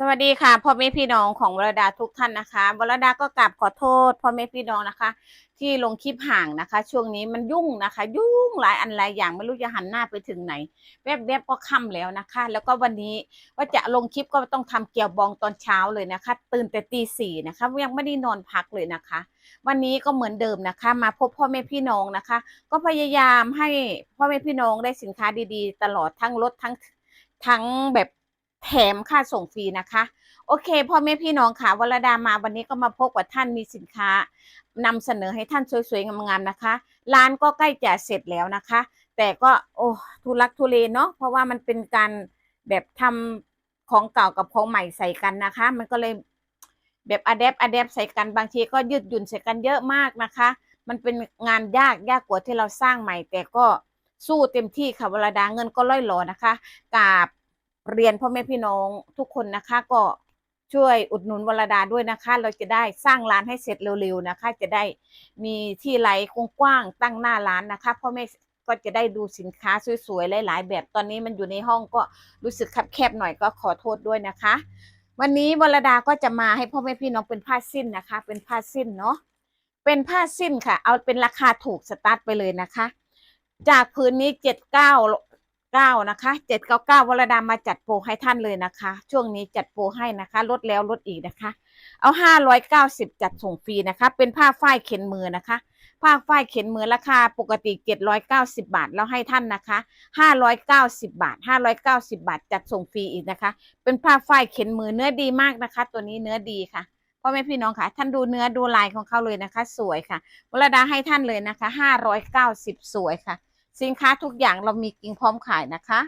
สวัสดีค่ะพ่อแม่พี่น้องของวรดาทุกท่านนะคะวรดาก็กราบขอโทษพ่อแม่พี่น้องนะคะ ที่ลงคลิปห่างนะคะ ช่วงนี้มันยุ่งนะคะ ยุ่งหลายอันหลายอย่างไม่รู้จะหันหน้าไปถึงไหนแวบๆก็ค่ำแล้วนะคะ แล้วก็วันนี้ว่าจะลงคลิปก็ต้องทำเกี่ยวบองตอนเช้าเลยนะคะ ตื่นแต่ตีสี่นะคะยังไม่ได้นอนพักเลยนะคะ วันนี้ก็เหมือนเดิมนะคะ มาพบพ่อแม่พี่น้องนะคะ ก็พยายามให้พ่อแม่พี่น้องได้สินค้าดีๆ ตลอดทั้งลดทั้งทั้งแบบ แถมค่าส่งฟรีนะคะ โอเคพ่อแม่พี่น้องค่ะวรดามาวันนี้ก็มาพบกับท่านมีสินค้านำเสนอให้ท่านสวยๆงามๆนะคะ ร้านก็ใกล้จะเสร็จแล้วนะคะ แต่ก็โอ้ทุลักทุเลเนาะเพราะว่ามันเป็นการแบบทำของเก่ากับของใหม่ใส่กันนะคะ มันก็เลยแบบอะแดปอะแดปใส่กันบางทีก็ยืดหยุ่นใส่กันเยอะมากนะคะ มันเป็นงานยากยากกว่าที่เราสร้างใหม่ แต่ก็สู้เต็มที่ค่ะวรดาเงินก็ล่อยหลอนะคะกาบ เรียนพ่อแม่พี่น้องทุกคนนะคะก็ช่วยอุดหนุนวรดาด้วยนะคะ เราจะได้สร้างร้านให้เสร็จเร็วๆนะคะ จะได้มีที่ไหลกว้างๆตั้งหน้าร้านนะคะพ่อแม่ก็จะได้ดูสินค้าสวยๆหลายๆ แบบตอนนี้มันอยู่ในห้องก็รู้สึกคับแคบหน่อยก็ขอโทษด้วยนะคะ วันนี้วรดาก็จะมาให้พ่อแม่พี่น้องเป็นผ้าสิ้นนะคะ เป็นผ้าสิ้นเนาะเป็นผ้าสิ้นค่ะ เอาเป็นราคาถูกสตาร์ทไปเลยนะคะ จากพื้นนี้เจ็ดเก้า เก้านะคะเจ็ดเก้าเก้าวรดามาจัดโปรให้ท่านเลยนะคะ ช่วงนี้จัดโปรให้นะคะลดแล้วลดอีกนะคะ เอาห้าร้อยเก้าสิบจัดส่งฟรีนะคะ เป็นผ้าฝ้ายเข็นมือนะคะ ผ้าฝ้ายเข็นมือราคาปกติเจ็ดร้อยเก้าสิบาทแล้วให้ท่านนะคะห้าร้อยเก้าสิบาทห้าร้อยเก้าสิบาท จัดส่งฟรีอีกนะคะ เป็นผ้าฝ้ายเข็นมือเนื้อดีมากนะคะ ตัวนี้เนื้อดีค่ะพ่อแม่พี่น้องค่ะ ท่านดูเนื้อดูลายของเขาเลยนะคะ สวยค่ะวรดาให้ท่านเลยนะคะห้าร้อยเก้าสิบสวยค่ะ สินค้าทุกอย่างเรามีกิ่งพร้อมขายนะคะ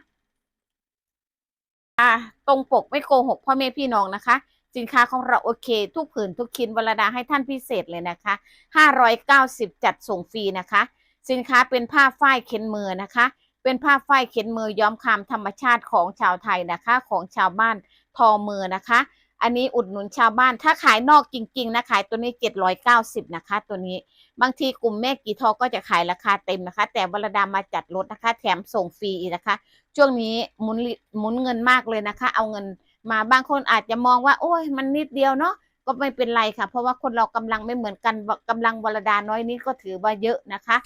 อ่าตรงปกไม่โกหกพ่อแม่พี่น้องนะคะ สินค้าของเราโอเค ทุกผืนทุกชิ้นวรดาให้ท่านพิเศษเลยนะคะห้าร้อยเก้าสิบจัดส่งฟรีนะคะ สินค้าเป็นผ้าฝ้ายเข็นมือนะคะ เป็นผ้าฝ้ายเข็นมือย้อมคามธรรมชาติของชาวไทยนะคะ ของชาวบ้านทอมือนะคะ อันนี้อุดหนุนชาวบ้านถ้าขายนอกจริง ๆ นะขายตัวนี้เจ็ดร้อยเก้าสิบนะคะ ตัวนี้ บางทีกลุ่มแม่กีทอก็จะขายราคาเต็มนะคะ แต่วรดามาจัดลดนะคะ แถมส่งฟรีนะคะ ช่วงนี้หมุนหมุนเงินมากเลยนะคะ เอาเงินมาบางคนอาจจะมองว่า โอ้ยมันนิดเดียวเนาะก็ไม่เป็นไรค่ะ เพราะว่าคนเรากำลังไม่เหมือนกันกำลังวรดาน้อยนิดก็ถือว่าเยอะนะคะ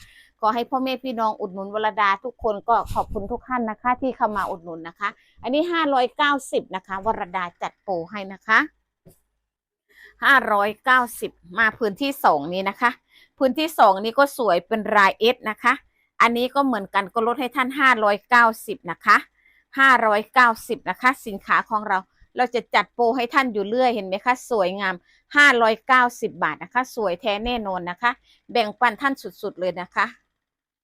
ขอให้พ่อแม่พี่น้องอุดหนุนวรดาทุกคนก็ขอบคุณทุกท่านนะคะ ที่เข้ามาอุดหนุนนะคะ อันนี้ห้าร้อยเก้าสิบนะคะวรดาจัดโปรให้นะคะห้าร้อยเก้าสิบมาพื้นที่สองนี้นะคะ พื้นที่สองนี้ก็สวยเป็นรายเอสนะคะ อันนี้ก็เหมือนกันก็ลดให้ท่านห้าร้อยเก้าสิบนะคะห้าร้อยเก้าสิบนะคะ สินค้าของเราเราจะจัดโปรให้ท่านอยู่เรื่อยเห็นไหมคะสวยงามห้าร้อยเก้าสิบบาทนะคะ สวยแท้แน่นอนนะคะ แบ่งปันท่านสุดๆเลยนะคะ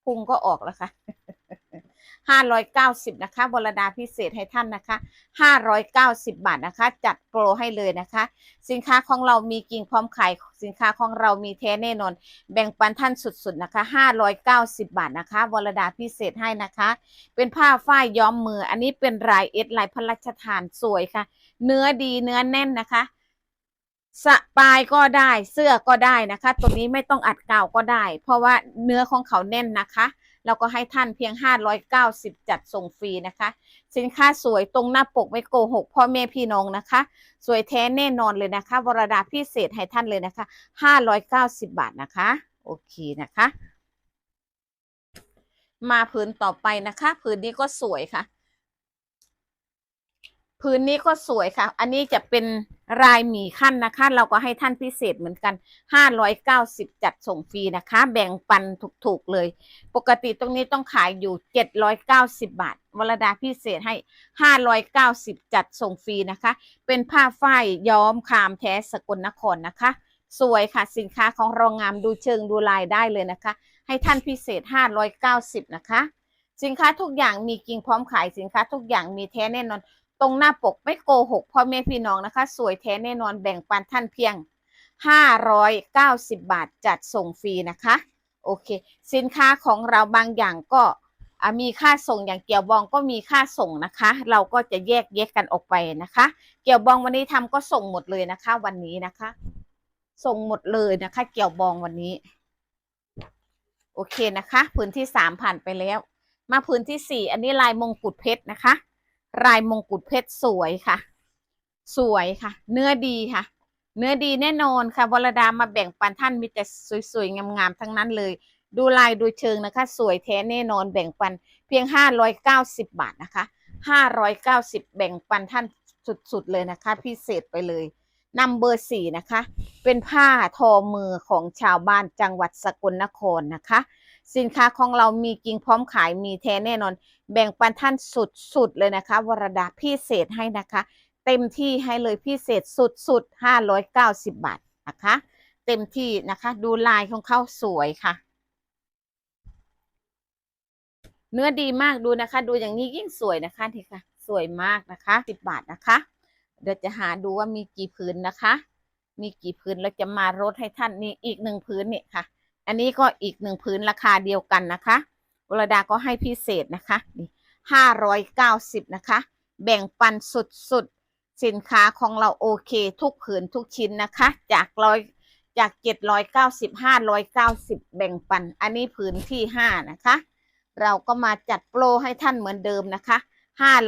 พุงก็ออกแล้วค่ะ ห้าร้อยเก้าสิบนะคะบรดาพิเศษให้ท่านนะคะห้าร้อยเก้าสิบบาทนะคะ จัดโปรให้เลยนะคะ สินค้าของเรามีกิ่งพร้อมขายสินค้าของเรามีแท้แน่นอน แบ่งปันท่านสุดๆนะคะห้าร้อยเก้าสิบบาทนะคะวรดาพิเศษให้นะคะ เป็นผ้าฝ้ายย้อมมือ อันนี้เป็นลายเอสลายพระราชทานสวยค่ะ เนื้อดีเนื้อแน่นนะคะสปายก็ได้เสื้อก็ได้นะคะ ตัวนี้ไม่ต้องอัดกาวก็ได้ เพราะว่าเนื้อของเขาแน่นนะคะ เราก็ให้ท่านเพียง 590 จัดส่งฟรีนะคะ สินค้าสวยตรงหน้าปกไม่โกหกพ่อแม่พี่น้องนะคะ สวยแท้แน่นอนเลยนะคะ วรดาพิเศษให้ท่านเลยนะคะ 590 บาทนะคะ โอเคนะคะ มาผืนต่อไปนะคะ ผืนนี้ก็สวยค่ะ ผืนนี้ก็สวยค่ะ อันนี้จะเป็นรายหมีขั้นนะคะ เราก็ให้ท่านพิเศษเหมือนกัน 590 จัดส่งฟรีนะคะ แบ่งปันถูกๆเลย ปกติตรงนี้ต้องขายอยู่ 790 บาท วรดาพิเศษให้ 590 จัดส่งฟรีนะคะ เป็นผ้าฝ้ายย้อมคามแท้สกลนครนะคะ สวยค่ะสินค้าของโรงงานดูเชิงดูลายได้เลยนะคะ ให้ท่านพิเศษ 590 นะคะ สินค้าทุกอย่างมีกิ่งพร้อมขายสินค้าทุกอย่างมีแท้แน่นอน ตรงหน้าปกไม่โกหกพ่อแม่พี่น้องนะคะ สวยแท้แน่นอนแบ่งปันท่านเพียง 590 บาทจัดส่งฟรีนะคะ โอเค สินค้าของเราบางอย่างก็มีค่าส่งอย่างเกี่ยวบองก็มีค่าส่งนะคะ เราก็จะแยกแยกกันออกไปนะคะ เกี่ยวบองวันนี้ทำก็ส่งหมดเลยนะคะ วันนี้นะคะ ส่งหมดเลยนะคะ เกี่ยวบองวันนี้ โอเคนะคะ พื้นที่สามผ่านไปแล้ว มาพื้นที่สี่อันนี้ลายมงกุฎเพชรนะคะ ลายมงกุฎเพชรสวยค่ะ สวยค่ะ เนื้อดีค่ะ เนื้อดีแน่นอนค่ะวรดามาแบ่งปันท่านมีแต่สวยๆงามๆทั้งนั้นเลย ดูลายดูเชิงนะคะ สวยแท้แน่นอนแบ่งปันเพียง 590 บาทนะคะ 590 แบ่งปันท่านสุดๆเลยนะคะ พิเศษไปเลยนำเบอร์สี่นะคะ เป็นผ้าทอมือของชาวบ้านจังหวัดสกลนครนะคะ สินค้าของเรามีจริงพร้อมขายมีแท้แน่นอน แบ่งปันท่านสุดๆเลยนะคะ วรดาพิเศษให้นะคะ เต็มที่ให้เลยพิเศษสุดๆ590 บาทนะคะ เต็มที่นะคะ ดูลายของเขาสวยค่ะ เนื้อดีมากดูนะคะ ดูอย่างนี้ยิ่งสวยนะคะทีค่ะ สวยมากนะคะสิบบาทนะคะ เดี๋ยวจะหาดูว่ามีกี่พื้นนะคะ มีกี่พื้นเราจะมาลดให้ท่านนี่อีกหนึ่งพื้นนี่ค่ะ อันนี้ก็อีกหนึ่งพื้นราคาเดียวกันนะคะวรดาก็ให้พิเศษนะคะนี่ห้าร้อยเก้าสิบนะคะ แบ่งปันสุดๆสินค้าของเราโอเค ทุกผืนทุกชิ้นนะคะ จากร้อยจากเจ็ดร้อยเก้าสิบห้าร้อยเก้าสิบแบ่งปัน อันนี้ผืนที่ห้านะคะ เราก็มาจัดโปรให้ท่านเหมือนเดิมนะคะ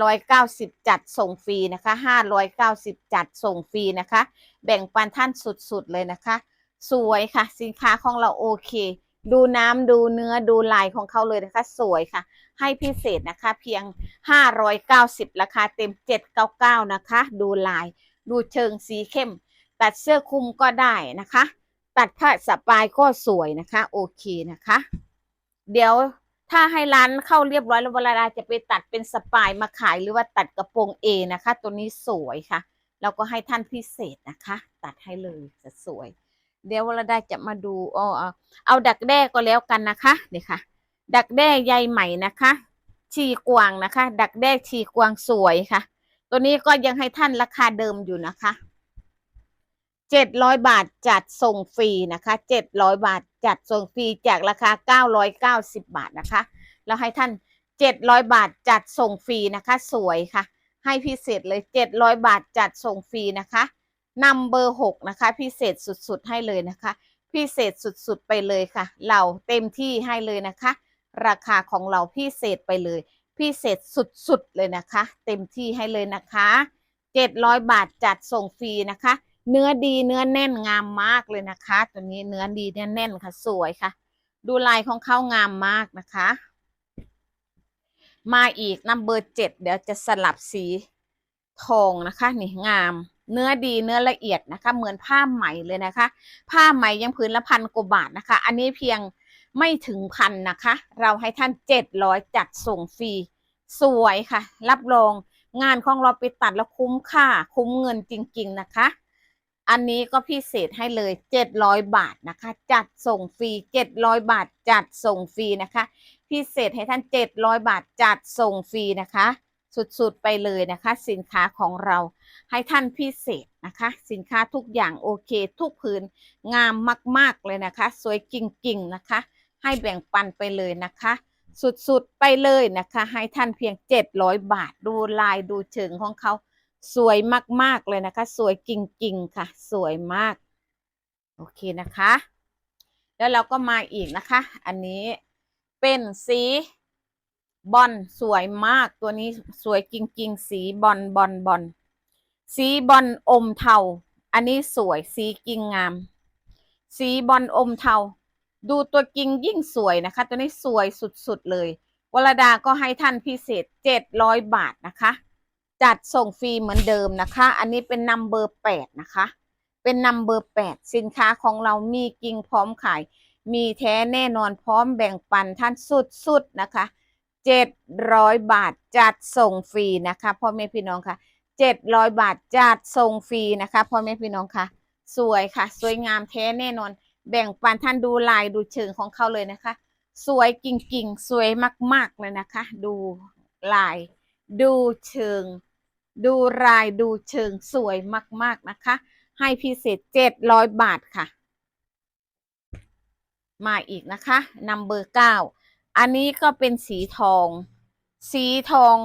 590จัดส่งฟรีนะคะ590จัดส่งฟรีนะคะ แบ่งปันท่านสุดๆเลยนะคะ สวยค่ะ สินค้าของเราโอเค ดูน้ำดูเนื้อดูลายของเขาเลยนะคะ สวยค่ะ ให้พิเศษนะคะ เพียง 590 ราคาเต็ม 799 นะคะ ดูลาย ดูเชิงสีเข้ม ตัดเสื้อคลุมก็ได้นะคะ ตัดผ้าสปายก็สวยนะคะ โอเคนะคะ เดี๋ยวถ้าให้ร้านเข้าเรียบร้อยแล้วเวลาจะไปตัดเป็นสปายมาขายหรือว่าตัดกระโปรงเอนะคะ ตัวนี้สวยค่ะเราก็ให้ท่านพิเศษนะคะ ตัดให้เลยจะสวย เดี๋ยวเวลาได้จะมาดูอ๋อเอาดักแด้ก็แล้วกันนะคะเนี่ค่ะ ดักแด้ใยใหม่นะคะ ชีกวางนะคะ ดักแด้ชีกวางสวยค่ะ ตัวนี้ก็ยังให้ท่านราคาเดิมอยู่นะคะเจ็ดร้อยบาทจัดส่งฟรีนะคะเจ็ดร้อยบาทจัดส่งฟรีจากราคาเก้าร้อยเก้าสิบบาทนะคะแล้วให้ท่านเจ็ดร้อยบาทจัดส่งฟรีนะคะ สวยค่ะ ให้พิเศษเลยเจ็ดร้อยบาทจัดส่งฟรีนะคะ นำเบอร์หกนะคะ พิเศษสุดๆให้เลยนะคะ พิเศษสุดๆไปเลยค่ะ เราเต็มที่ให้เลยนะคะ ราคาของเราพิเศษไปเลย พิเศษสุดๆเลยนะคะ เต็มที่ให้เลยนะคะเจ็ดร้อยบาทจัดส่งฟรีนะคะ เนื้อดีเนื้อแน่นงามมากเลยนะคะ ตัวนี้เนื้อดีเนื้อแน่นค่ะสวยค่ะ ดูลายของเขางามมากนะคะ มาอีกนัมเบอร์เจ็ดเดี๋ยวจะสลับสีทองนะคะนี่งาม เนื้อดีเนื้อละเอียดนะคะ เหมือนผ้าไหมเลยนะคะ ผ้าไหมยังพื้นละพันกว่าบาทนะคะ อันนี้เพียงไม่ถึงพันนะคะ เราให้ท่านเจ็ดร้อยจัดส่งฟรีสวยค่ะ รับรองงานของเราไปตัดแล้วคุ้มค่า คุ้มเงินจริง ๆนะคะ อันนี้ก็พิเศษให้เลยเจ็ดร้อยบาทนะคะ จัดส่งฟรีเจ็ดร้อยบาทจัดส่งฟรีนะคะ พิเศษให้ท่านเจ็ดร้อยบาทจัดส่งฟรีนะคะ สุดๆไปเลยนะคะ สินค้าของเราให้ท่านพิเศษนะคะ สินค้าทุกอย่างโอเค ทุกผืนงามมากๆเลยนะคะ สวยจริงๆนะคะ ให้แบ่งปันไปเลยนะคะ สุดๆไปเลยนะคะ ให้ท่านเพียงเจ็ดร้อยบาทดูลายดูเชิงของเขาสวยมากๆเลยนะคะ สวยจริงๆค่ะ สวยมาก โอเคนะคะ แล้วเราก็มาอีกนะคะ อันนี้เป็นสี บอลสวยมากตัวนี้สวยจริง ๆ สีบอลบอลบอลสีบอลอมเทา อันนี้สวยสีกิงงาม สีบอลอมเทา ดูตัวกิงยิ่งสวยนะคะ ตัวนี้สวยสุดๆเลยวรดาก็ให้ท่านพิเศษเจ็ดร้อยบาทนะคะ จัดส่งฟรีเหมือนเดิมนะคะ อันนี้เป็นนัมเบอร์แปดนะคะ เป็นนัมเบอร์แปดสินค้าของเรามีกิงพร้อมขาย มีแท้แน่นอนพร้อมแบ่งปันท่านสุดๆนะคะ เจ็ดร้อยบาทจัดส่งฟรีนะคะพ่อแม่พี่น้องค่ะเจ็ดร้อยบาทจัดส่งฟรีนะคะพ่อแม่พี่น้องค่ะ สวยค่ะ สวยงามแท้แน่นอน แบ่งปันท่านดูลายดูเชิงของเขาเลยนะคะ สวยจริงๆสวยมาก ๆ เลยนะคะ ดูลาย ดูเชิง ดูรายดูเชิงสวยมาก ๆนะคะ ให้พิเศษเจ็ดร้อยบาทค่ะ มาอีกนะคะนัมเบอร์เก้า อันนี้ก็เป็นสีทอง สีทอง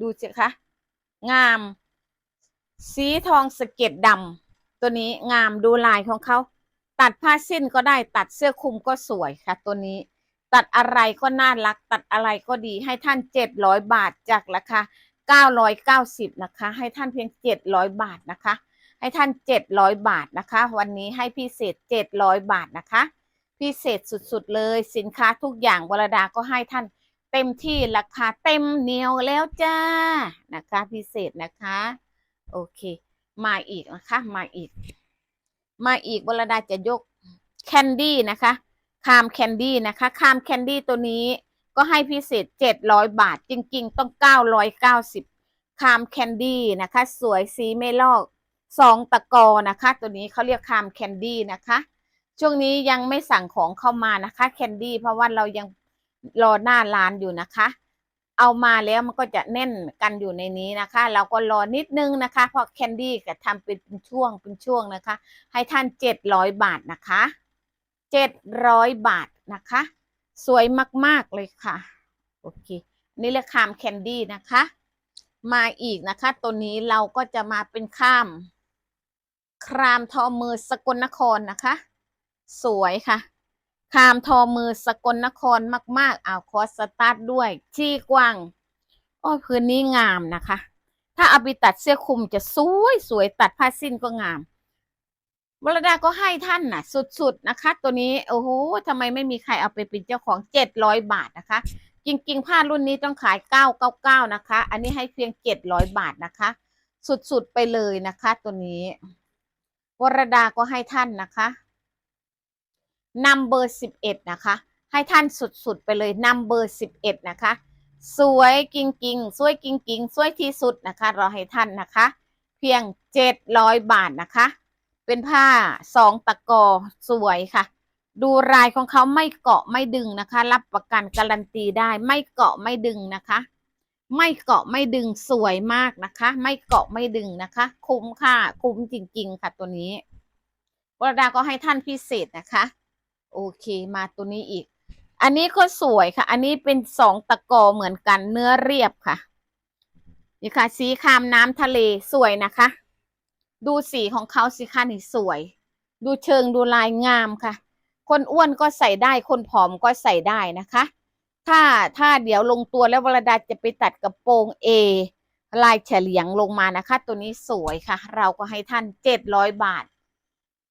ดูสิคะ งาม สีทองสะเก็ดดำตัวนี้งามดูลายของเขา ตัดผ้าสิ้นก็ได้ตัดเสื้อคลุมก็สวยค่ะ ตัวนี้ ตัดอะไรก็น่ารัก ตัดอะไรก็ดีให้ท่านเจ็ดร้อยบาทจากราคาเก้าร้อยเก้าสิบนะคะ ให้ท่านเพียงเจ็ดร้อยบาทนะคะ ให้ท่านเจ็ดร้อยบาทนะคะ วันนี้ให้พิเศษเจ็ดร้อยบาทนะคะ พิเศษสุดๆเลยสินค้าทุกอย่างวรดาก็ให้ท่านเต็มที่ราคาเต็มเหนียวแล้วจ้านะคะพิเศษนะคะ โอเค มาอีกนะคะมาอีก มาอีกวรดาจะยกแคนดี้นะคะคามแคนดี้นะคะคามแคนดี้ตัวนี้ก็ให้พิเศษเจ็ดร้อยบาท จริง ๆ ต้องเก้าร้อยเก้าสิบคามแคนดี้นะคะ สวยสีไม่ลอกสองตะกอนะคะ ตัวนี้เขาเรียกคามแคนดี้นะคะ ช่วงนี้ยังไม่สั่งของเข้ามานะคะ แคนดี้เพราะว่าเรายังรอหน้าร้านอยู่นะคะ เอามาแล้วมันก็จะแน่นกันอยู่ในนี้นะคะ เราก็รอนิดนึงนะคะ เพราะแคนดี้ก็ทำเป็นช่วงเป็นช่วงนะคะ ให้ท่านเจ็ดร้อยบาทนะคะเจ็ดร้อยบาทนะคะ สวยมาก ๆ เลยค่ะ โอเค นี่เรียกคามแคนดี้นะคะ มาอีกนะคะ ตัวนี้เราก็จะมาเป็นข้าม ครามทอมือสกลนครนะคะ สวยค่ะ คามทอมือสกลนครมากๆเอาคอสตาร์ทด้วยที่กว้างโอ้พื้นนี้งามนะคะ ถ้าเอาไปตัดเสื้อคลุมจะสวยสวยตัดผ้าสิ้นก็งามวรดาก็ให้ท่านน่ะ สุดๆนะคะ ตัวนี้โอ้โหทำไมไม่มีใครเอาไปเป็นเจ้าของเจ็ดร้อยบาทนะคะ จริง ๆ ผ้ารุ่นนี้ต้องขายเก้าเก้าเก้านะคะ อันนี้ให้เพียงเจ็ดร้อยบาทนะคะ สุดๆไปเลยนะคะ ตัวนี้วรดาก็ให้ท่านนะคะ นัมเบอร์สิบเอ็ดนะคะ ให้ท่านสุดๆไปเลยนัมเบอร์สิบเอ็ดนะคะ สวยจริงๆสวยจริงๆสวยที่สุดนะคะราให้ท่านนะคะ เพียงเจ็ดร้อยบาทนะคะ เป็นผ้าสองตะกอสวยค่ะ ดูลายของเขาไม่เกาะไม่ดึงนะคะ รับประกันการันตีได้ไม่เกาะไม่ดึงนะคะ ไม่เกาะไม่ดึงสวยมากนะคะ ไม่เกาะไม่ดึงนะคะ คุ้มค่ะคุ้มจริง ๆ ค่ะตัวนี้วรดาก็ให้ท่านพิเศษนะคะ โอเคมาตัวนี้อีก อันนี้ก็สวยค่ะ อันนี้เป็นสองตะกอเหมือนกันเนื้อเรียบค่ะ นี่ค่ะ สีครามน้ำทะเลสวยนะคะ ดูสีของเขาสิค่ะนี่สวย ดูเชิงดูลายงามค่ะ คนอ้วนก็ใส่ได้คนผอมก็ใส่ได้นะคะ ถ้าถ้าเดี๋ยวลงตัวแล้ววรดาจะไปตัดกระโปรงเอลายเฉลียงลงมานะคะ ตัวนี้สวยค่ะ เราก็ให้ท่านเจ็ดร้อยบาท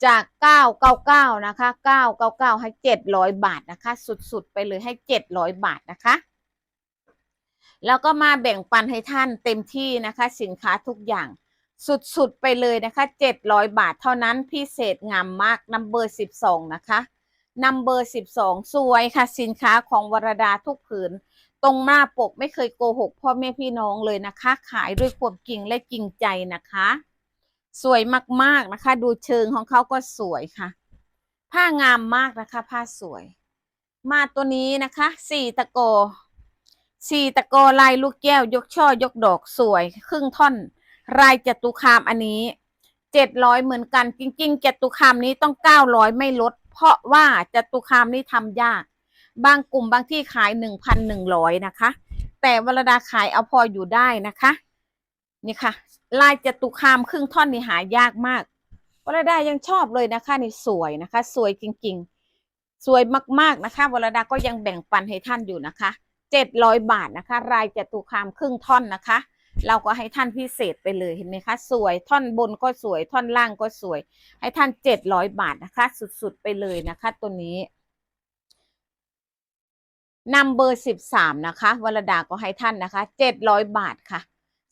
จากเก้าเก้าเก้านะคะเก้าเก้าเก้าให้เจ็ดร้อยบาทนะคะ สุดๆ ไปเลยให้เจ็ดร้อยบาทนะคะ แล้วก็มาแบ่งปันให้ท่านเต็มที่นะคะ สินค้าทุกอย่างสุดๆ ไปเลยนะคะเจ็ดร้อยบาทเท่านั้นพิเศษงามมากนัมเบอร์สิบสองนะคะนัมเบอร์สิบสองสวยค่ะ สินค้าของวรดาทุกผืน ตรงหน้าปกไม่เคยโกหกพ่อแม่พี่น้องเลยนะคะ ขายด้วยความจริงและจริงใจนะคะ สวยมากๆนะคะ ดูเชิงของเขาก็สวยค่ะ ผ้างามมากนะคะ ผ้าสวย มาตัวนี้นะคะสี่ตะโกสี่ตะโกลายลูกแก้วยกช่อยกดอกสวย ครึ่งท่อนรายจตุคามอันนี้เจ็ดร้อยเหมือนกันจริงๆจตุคามนี้ต้องเก้าร้อยไม่ลด เพราะว่าจตุคามนี้ทำยาก บางกลุ่มบางที่ขายหนึ่งพันหนึ่งร้อยนะคะ แต่วรดาขายเอาพออยู่ได้นะคะ นี่ค่ะ ลายจตุคามครึ่งท่อนนี่หายากมากวรดายังชอบเลยนะคะนี่สวยนะคะ สวยจริง ๆ สวยมากๆนะคะวรดาก็ยังแบ่งปันให้ท่านอยู่นะคะเจ็ดร้อยบาทนะคะ ลายจตุคามครึ่งท่อนนะคะ เราก็ให้ท่านพิเศษไปเลยเห็นไหมคะ สวยท่อนบนก็สวยท่อนล่างก็สวย ให้ท่านเจ็ดร้อยบาทนะคะ สุดๆไปเลยนะคะ ตัวนี้นัมเบอร์สิบสามนะคะวรดาก็ให้ท่านนะคะเจ็ดร้อยบาทค่ะ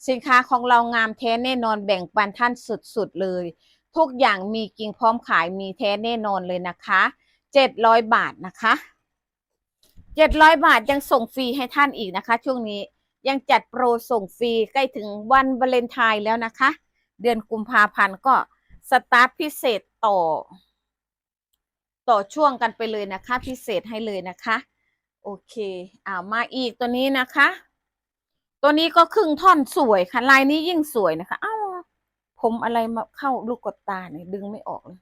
สินค้าของเรางามแท้แน่นอนแบ่งปันท่านสุดๆเลย ทุกอย่างมีกิ่งพร้อมขายมีแท้แน่นอนเลยนะคะเจ็ดร้อยบาทนะคะเจ็ดร้อยบาทยังส่งฟรีให้ท่านอีกนะคะ ช่วงนี้ยังจัดโปรส่งฟรีใกล้ถึงวันวาเลนไทน์แล้วนะคะ เดือนกุมภาพันธ์ก็สตาร์ทพิเศษต่อ ต่อช่วงกันไปเลยนะคะ พิเศษให้เลยนะคะ โอเคอ่ามาอีกตัวนี้นะคะ ตัวนี้ก็ครึ่งท่อนสวยค่ะ ลายนี้ยิ่งสวยนะคะอ้าวผมอะไรมาเข้าลูกกดตาเนี่ยดึงไม่ออกเลย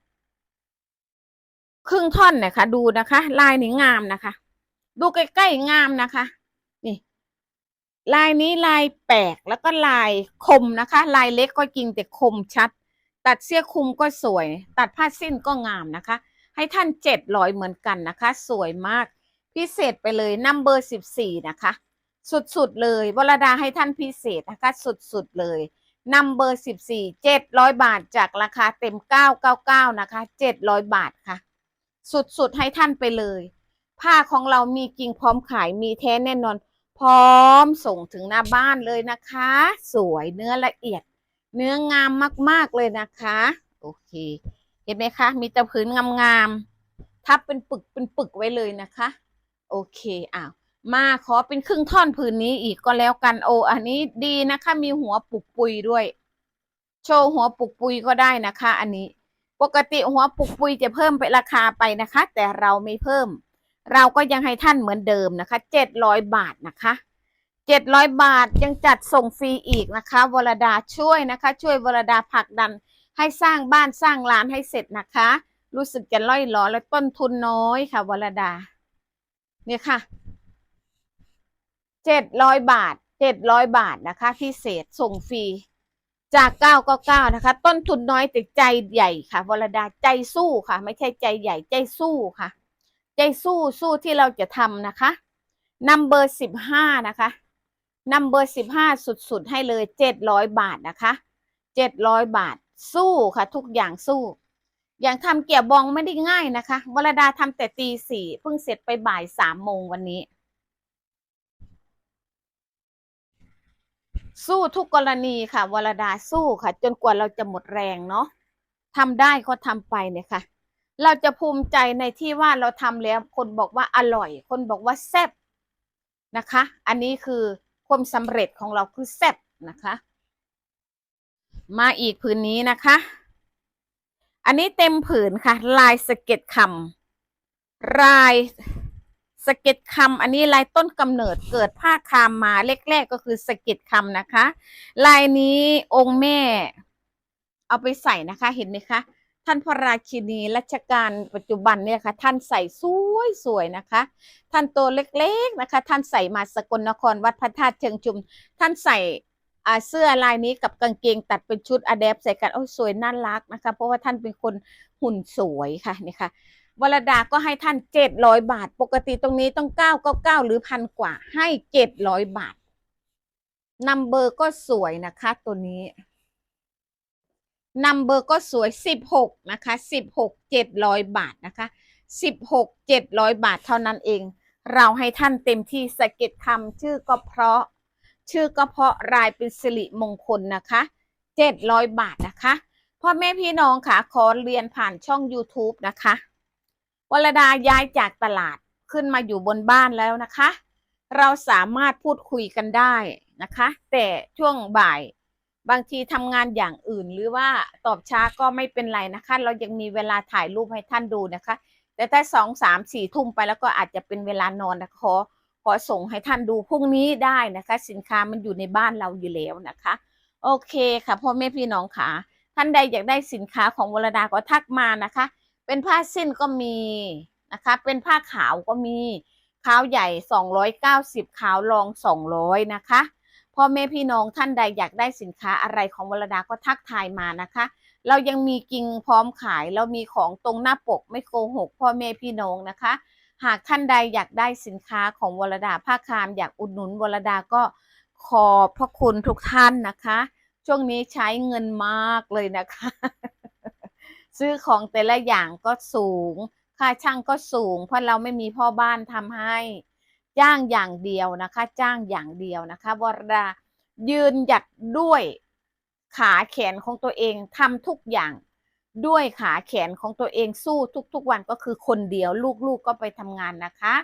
ครึ่งท่อนเนี่ยค่ะ ดูนะคะ ลายนี้งามนะคะ ดูใกล้ๆงามนะคะ นี่ ลายนี้ลายแปลกแล้วก็ลายคมนะคะ ลายเล็กก็จริงแต่คมชัด ตัดเสื้อคลุมก็สวย ตัดผ้าสิ้นก็งามนะคะ ให้ท่านเจ็ดร้อยเหมือนกันนะคะ สวยมาก พิเศษไปเลยนัมเบอร์สิบสี่นะคะ สุดๆ เลยวรดาให้ท่านพิเศษนะคะ สุดๆ เลยนัมเบอร์สิบสี่เจ็ดร้อยบาทจากราคาเต็มเก้าเก้าเก้านะคะเจ็ดร้อยบาทค่ะ สุดๆ ให้ท่านไปเลย ผ้าของเรามีจริงพร้อมขายมีแท้แน่นอน พร้อมส่งถึงหน้าบ้านเลยนะคะ สวยเนื้อละเอียด เนื้องามมากๆเลยนะคะ โอเค เห็นไหมคะ มีตะพื้นงามๆทับเป็นปึกเป็นปึกไว้เลยนะคะ โอเคอ้าว มาขอเป็นครึ่งท่อนผืนนี้อีกก็แล้วกันโออันนี้ดีนะคะ มีหัวปุกปุยด้วย โชว์หัวปุกปุยก็ได้นะคะ อันนี้ ปกติหัวปุกปุยจะเพิ่มไปราคาไปนะคะ แต่เราไม่เพิ่ม เราก็ยังให้ท่านเหมือนเดิมนะคะเจ็ดร้อยบาทนะคะเจ็ดร้อยบาทยังจัดส่งฟรีอีกนะคะวรดาช่วยนะคะ ช่วยวรดาผลักดันให้สร้างบ้านสร้างร้านให้เสร็จนะคะ รู้สึกจะล่อยหลอและต้นทุนน้อยค่ะวรดา เนี่ยค่ะ เจ็ดร้อยบาทเจ็ดร้อยบาทนะคะ พิเศษส่งฟรีจากเก้าก็เก้านะคะ ต้นทุนน้อยแต่ใจใหญ่ค่ะวรดาใจสู้ค่ะ ไม่ใช่ใจใหญ่ใจสู้ค่ะ ใจสู้สู้ที่เราจะทำนะคะนัมเบอร์สิบห้านะคะนัมเบอร์สิบห้าสุดๆ ให้เลยเจ็ดร้อยบาทนะคะเจ็ดร้อยบาทสู้ค่ะ ทุกอย่างสู้ อย่างทำเกี่ยวบองไม่ได้ง่ายนะคะวรดาทำแต่ตีสี่เพิ่งเสร็จไปบ่ายสามโมงวันนี้ สู้ทุกกรณีค่ะวรดาสู้ค่ะ จนกว่าเราจะหมดแรงเนาะทำได้ก็ทำไปเนี่ยค่ะ เราจะภูมิใจในที่ว่าเราทำแล้ว คนบอกว่าอร่อย คนบอกว่าแซ่บนะคะ อันนี้คือความสำเร็จของเราคือแซ่บนะคะ มาอีกผืนนี้นะคะ อันนี้เต็มผืนค่ะ ลายสเก็ดคำลาย สะเก็ดคำอันนี้ลายต้นกำเนิดเกิดผ้าคามมาแรกๆก็คือสะเก็ดคำนะคะ ลายนี้องค์แม่ เอาไปใส่นะคะ เห็นไหมคะ ท่านพระราชินีรัชกาลปัจจุบันเนี่ยค่ะ ท่านใส่สวยสวยๆนะคะ ท่านตัวเล็กๆนะคะ ท่านใส่มาสกลนครวัดพระธาตุเชิงชุม ท่านใส่อ่าเสื้อลายนี้กับกางเกงตัดเป็นชุดอแดปใส่กันโอ้ยสวยน่ารักนะคะ เพราะว่าท่านเป็นคนหุ่นสวยค่ะนี่ค่ะ วรดาก็ให้ท่านเจ็ดร้อยบาท ปกติตรงนี้ต้องเก้าก็เก้าหรือพันกว่า ให้เจ็ดร้อยบาทนัมเบอร์ก็สวยนะคะ ตัวนี้นัมเบอร์ก็สวยสิบหกนะคะสิบหกเจ็ดร้อยบาทนะคะสิบหกเจ็ดร้อยบาทเท่านั้นเอง เราให้ท่านเต็มที่สะเก็ดคำชื่อก็เพราะ ชื่อก็เพราะรายเป็นสิริมงคลนะคะเจ็ดร้อยบาทนะคะพ่อแม่พี่น้องค่ะขอเรียนผ่านช่อง YouTube นะคะ วรดาย้ายจากตลาดขึ้นมาอยู่บนบ้านแล้วนะคะ เราสามารถพูดคุยกันได้นะคะ แต่ช่วงบ่ายบางทีทำงานอย่างอื่นหรือว่าตอบช้าก็ไม่เป็นไรนะคะ เรายังมีเวลาถ่ายรูปให้ท่านดูนะคะ แต่ถ้าสองสามสี่ทุ่มไปแล้วก็อาจจะเป็นเวลานอนนะคะขอขอส่งให้ท่านดูพรุ่งนี้ได้นะคะ สินค้ามันอยู่ในบ้านเราอยู่แล้วนะคะ โอเคค่ะพ่อแม่พี่น้องค่ะ ท่านใดอยากได้สินค้าของวรดาก็ทักมานะคะ เป็นผ้าสิ้นก็มีนะคะ เป็นผ้าขาวก็มีขาวใหญ่ 290 ขาวรอง 200 นะคะพ่อแม่พี่น้องท่านใดอยากได้สินค้าอะไรของวรดาก็ทักทายมานะคะ เรายังมีกิ่งพร้อมขาย เรามีของตรงหน้าปกไม่โกหกพ่อแม่พี่น้องนะคะ หากท่านใดอยากได้สินค้าของวรดาผ้าคาม อยากอุดหนุนวรดาก็ขอบพระคุณทุกท่านนะคะ ช่วงนี้ใช้เงินมากเลยนะคะ ซื้อของแต่ละอย่างก็สูง ค่าช่างก็สูง เพราะเราไม่มีพ่อบ้านทำให้ จ้างอย่างเดียวนะคะ จ้างอย่างเดียวนะคะวรดายืนหยัดด้วยขาแขนของตัวเองทำทุกอย่างด้วยขาแขนของตัวเองสู้ทุกๆวันก็คือคนเดียวลูกๆก็ไปทำงานนะคะ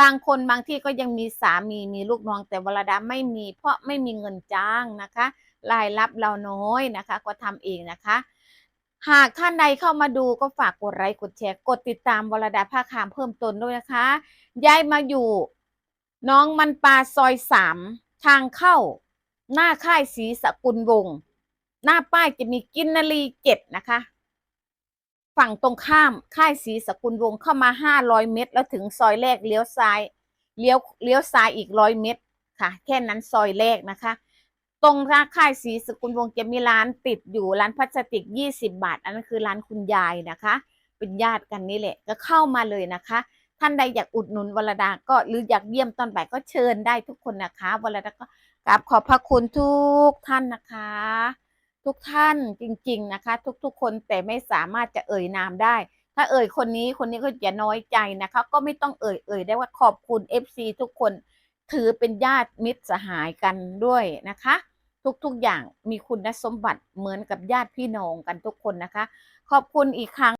บางคนบางที่ก็ยังมีสามีมีลูกน้องแต่วรดาไม่มีเพราะไม่มีเงินจ้างนะคะ รายรับเราน้อยนะคะ ก็ทำเองนะคะ หากท่านใดเข้ามาดูก็ฝากกดไลค์กดแชร์ กดติดตามวรดาภาคามเพิ่มตนด้วยนะคะย้ายมาอยู่ น้องมันปลาซอยสามทางเข้า หน้าค่ายศรีสกุลวงศ์หน้าป้ายจะมีกินนารีเจ็ดนะคะ ฝั่งตรงข้ามค่ายศรีสกุลวงศ์เข้ามาห้าร้อยเมตร แล้วถึงซอยแรกเลี้ยวซ้ายเลี้ยวเลี้ยวซ้ายอีกร้อยเมตรค่ะ แค่นั้นซอยแรกนะคะ ตรงร้านค่ายศรีสกุลวงจะมีร้านติดอยู่ร้านพลาสติกยี่สิบาท อันนั้นคือร้านคุณยายนะคะ เป็นญาติกันนี่แหละ ก็เข้ามาเลยนะคะ ท่านใดอยากอุดหนุนวรดาก็หรืออยากเยี่ยมตอนบ่ายก็เชิญได้ทุกคนนะคะวรดาก็กราบขอบพระคุณทุกท่านนะคะ ทุกท่านจริง ๆนะคะ ทุกๆ คนแต่ไม่สามารถจะเอ่ยนามได้ ถ้าเอ่ยคนนี้คนนี้ก็อย่าน้อยใจนะคะ ก็ไม่ต้องเอ่ยเอ่ยได้ว่าขอบคุณ FC ทุกคน ถือเป็นญาติมิตรสหายกันด้วยนะคะ ทุกๆอย่างมีคุณสมบัติเหมือนกับญาติพี่น้องกันทุกคนนะคะ ขอบคุณอีกครั้ง